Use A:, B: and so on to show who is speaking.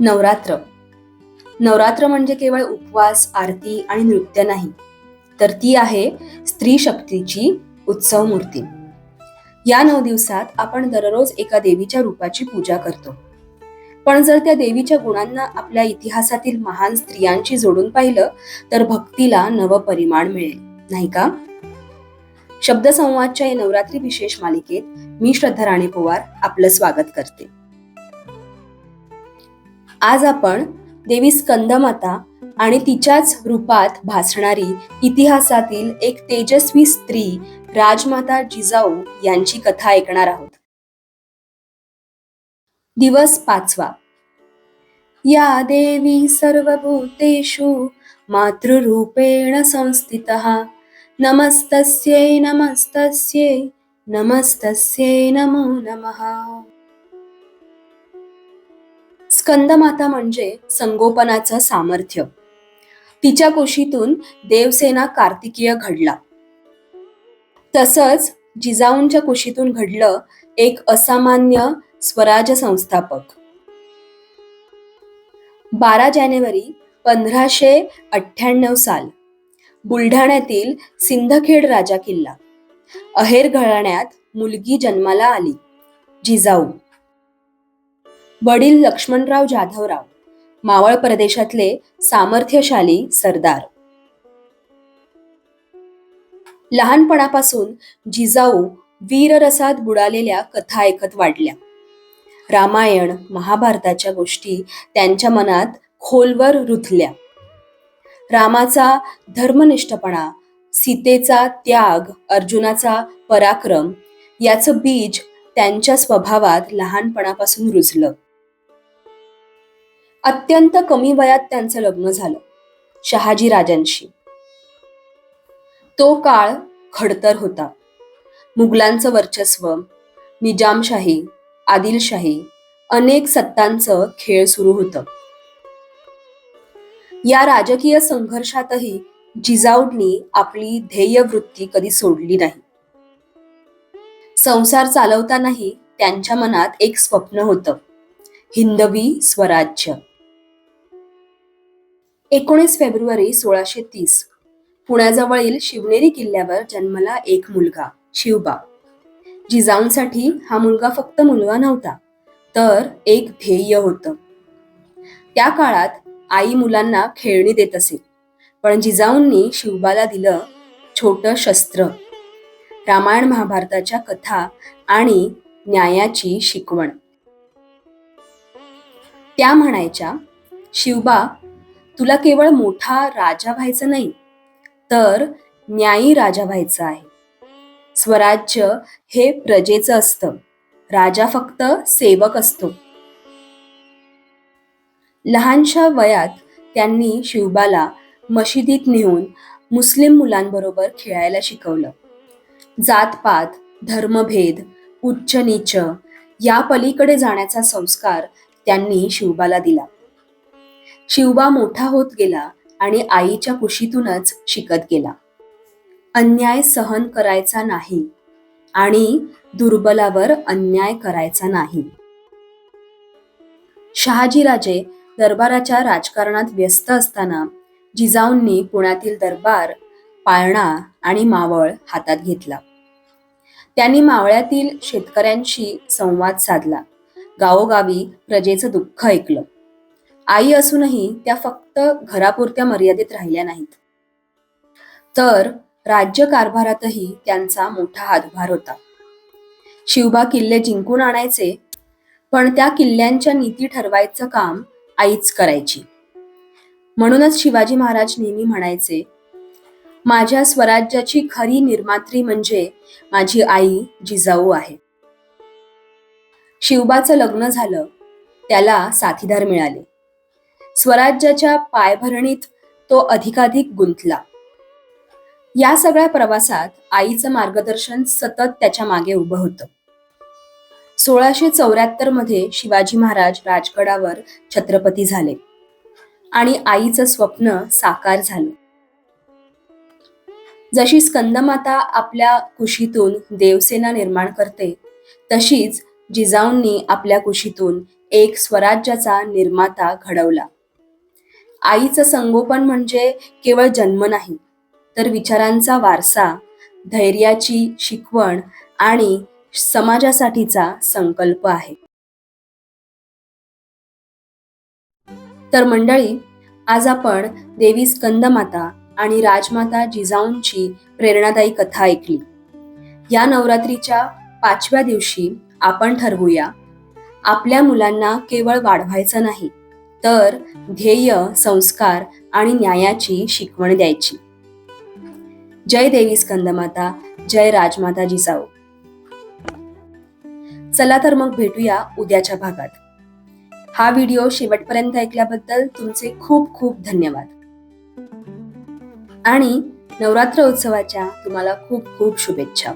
A: नवरात्र. नवरात्र म्हणजे केवळ उपवास आरती आणि नृत्य नाही तर ती आहे स्त्री शक्तीची उत्सव मूर्ती या नऊ दिवसात आपण दररोज एका देवीच्या रूपाची पूजा करतो. पण जर त्या देवीच्या गुणांना आपल्या इतिहासातील महान स्त्रियांशी जोडून पाहिलं तर भक्तीला नव परिमाण मिळेल नाही का? शब्दसंवादच्या या नवरात्री विशेष मालिकेत मी श्रद्धा राणे पवार आपलं स्वागत करते. आज आपण देवी स्कंदमाता आणि तिच्याच रूपात भासणारी इतिहासातील एक तेजस्वी स्त्री राजमाता जिजाऊ यांची कथा ऐकणार आहोत. दिवस पाचवा. या देवी सर्वभूतेषु मातृरूपेण संस्थितः. नमस्तस्यै नमस्तस्यै नमस्तस्यै नमो नमः. स्कंदमाता म्हणजे संगोपनाचं सामर्थ्य. तिच्या कुशीतून देवसेना कार्तिकीय घडला. तसंच जिजाऊंच्या कुशीतून घडलं एक असामान्य स्वराज संस्थापक. बारा जानेवारी पंधराशे अठ्ठ्याण्णव साल बुलढाण्यातील सिंदखेड राजा किल्ला. अहेर घराण्यात मुलगी जन्माला आली जिजाऊ. वडील लक्ष्मणराव जाधवराव मावळ प्रदेशातले सामर्थ्यशाली सरदार. लहानपणापासून जिजाऊ वीररसात बुडालेल्या कथा ऐकत वाढल्या. रामायण महाभारताच्या गोष्टी त्यांच्या मनात खोलवर रुथल्या रामाचा धर्मनिष्ठपणा सीतेचा त्याग अर्जुनाचा पराक्रम याचं बीज त्यांच्या स्वभावात लहानपणापासून रुजलं. अत्यंत कमी वयात त्यांचं लग्न झालं शहाजी राजांशी तो काळ खडतर होता. मुघलांचं वर्चस्व निजामशाही आदिलशाही अनेक सत्तांचं खेळ सुरू होतं. या राजकीय संघर्षातही जिजाऊंनी आपली ध्येयवृत्ती कधी सोडली नाही. संसार चालवतानाही त्यांच्या मनात एक स्वप्न होतं हिंदवी स्वराज्य. एकोणीस फेब्रुवारी सोळाशे तीस. पुण्याजवळील शिवनेरी किल्ल्यावर जन्मला एक मुलगा शिवबा. जिजाऊंसाठी हा मुलगा फक्त मुलगा नव्हता तर एक ध्येय होतं. त्या काळात आई मुलांना खेळणी देत असे पण जिजाऊंनी शिवबाला दिलं छोटं शस्त्र. रामायण महाभारताच्या कथा आणि न्यायाची शिकवण. त्या म्हणायच्या शिवबा तुला केवळ मोठा राजा व्हायचं नाही तर न्यायी राजा व्हायचं आहे. स्वराज्य हे प्रजेचं असतं. राजा फक्त सेवक असतो. लहानशा वयात त्यांनी शिवबाला मशिदीत नेऊन मुस्लिम मुलांबरोबर खेळायला शिकवलं. जातपात धर्मभेद उच्च नीच या पलीकडे जाण्याचा संस्कार त्यांनी शिवबाला दिला. शिवबा मोठा होत गेला आणि आईच्या कुशीतूनच शिकत गेला. अन्याय सहन करायचा नाही आणि दुर्बलावर अन्याय करायचा नाही. शहाजीराजे दरबाराच्या राजकारणात व्यस्त असताना जिजाऊंनी पुण्यातील दरबार पाळणा आणि मावळ हातात घेतला. त्यांनी मावळ्यातील शेतकऱ्यांशी संवाद साधला. गावोगावी प्रजेचं दुःख ऐकलं. आई असूनही त्या फक्त घरापुरत्या मर्यादित राहिल्या नाहीत. तर राज्य कारभारातही त्यांचा मोठा हातभार होता. शिवबा किल्ले जिंकून आणायचे पण त्या किल्ल्यांच्या नीती ठरवायचं काम आईच करायची. म्हणूनच शिवाजी महाराज नेहमी म्हणायचे माझ्या स्वराज्याची खरी निर्मात्री म्हणजे माझी आई जिजाऊ आहे. शिवबाचं लग्न झालं त्याला साथीदार मिळाले. स्वराज्याच्या पायभरणीत तो अधिकाधिक गुंतला. या सगळ्या प्रवासात आईचं मार्गदर्शन सतत त्याच्यामागे उभं होतं. सोळाशे चौऱ्याहत्तरमध्ये शिवाजी महाराज राजगडावर छत्रपती झाले आणि आईचं स्वप्न साकार झालं. जशी स्कंदमाता आपल्या कुशीतून देवसेना निर्माण करते तशीच जिजाऊंनी आपल्या कुशीतून एक स्वराज्याचा निर्माता घडवला. आईचं संगोपन म्हणजे केवळ जन्म नाही तर विचारांचा वारसा धैर्याची शिकवण आणि समाजासाठीचा संकल्प आहे. तर मंडळी आज आपण देवी स्कंदमाता आणि राजमाता जिजाऊंची प्रेरणादायी कथा ऐकली. या नवरात्रीच्या पाचव्या दिवशी आपण ठरवूया आपल्या मुलांना केवळ वाढवायचं नाही तर ध्येय संस्कार आणि न्यायाची शिकवण द्यायची. जय देवी स्कंदमाता जय राजमाता जिजाऊ चला तर मग भेटूया उद्याच्या भागात. हा व्हिडिओ शेवटपर्यंत ऐकल्याबद्दल तुमचे खूप खूप धन्यवाद. आणि नवरात्र उत्सवाच्या तुम्हाला खूप खूप शुभेच्छा.